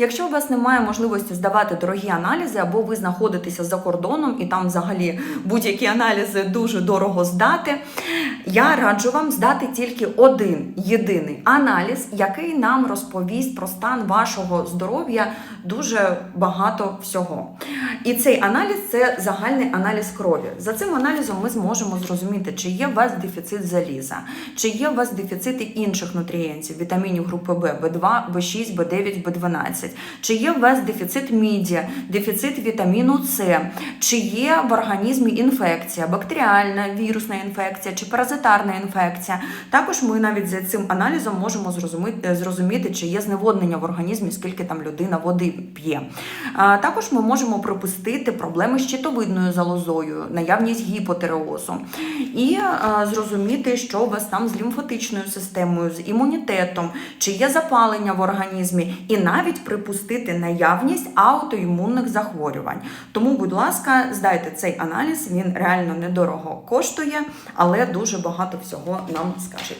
Якщо у вас немає можливості здавати дорогі аналізи, або ви знаходитеся за кордоном і там взагалі будь-які аналізи дуже дорого здати, я раджу вам здати тільки один єдиний аналіз, який нам розповість про стан вашого здоров'я дуже багато всього. І цей аналіз це загальний аналіз крові. За цим аналізом ми зможемо зрозуміти, чи є у вас дефіцит заліза, чи є у вас дефіцити інших нутрієнтів, вітамінів групи Б, В2, В6, В9, В12, чи є у вас дефіцит міді, дефіцит вітаміну С, чи є в організмі інфекція, бактеріальна вірусна інфекція чи паразитарна інфекція. Також ми навіть за цим аналізом можемо зрозуміти, зрозуміти, чи є зневоднення в організмі, скільки там людина води п'є. Також ми можемо припустити проблеми з щитовидною залозою, наявність гіпотереозу, і а, зрозуміти, що у вас там з лімфатичною системою, з імунітетом, чи є запалення в організмі, і навіть припустити наявність аутоімунних захворювань. Тому, будь ласка, здайте цей аналіз, він реально недорого коштує, але дуже багато всього нам скаже.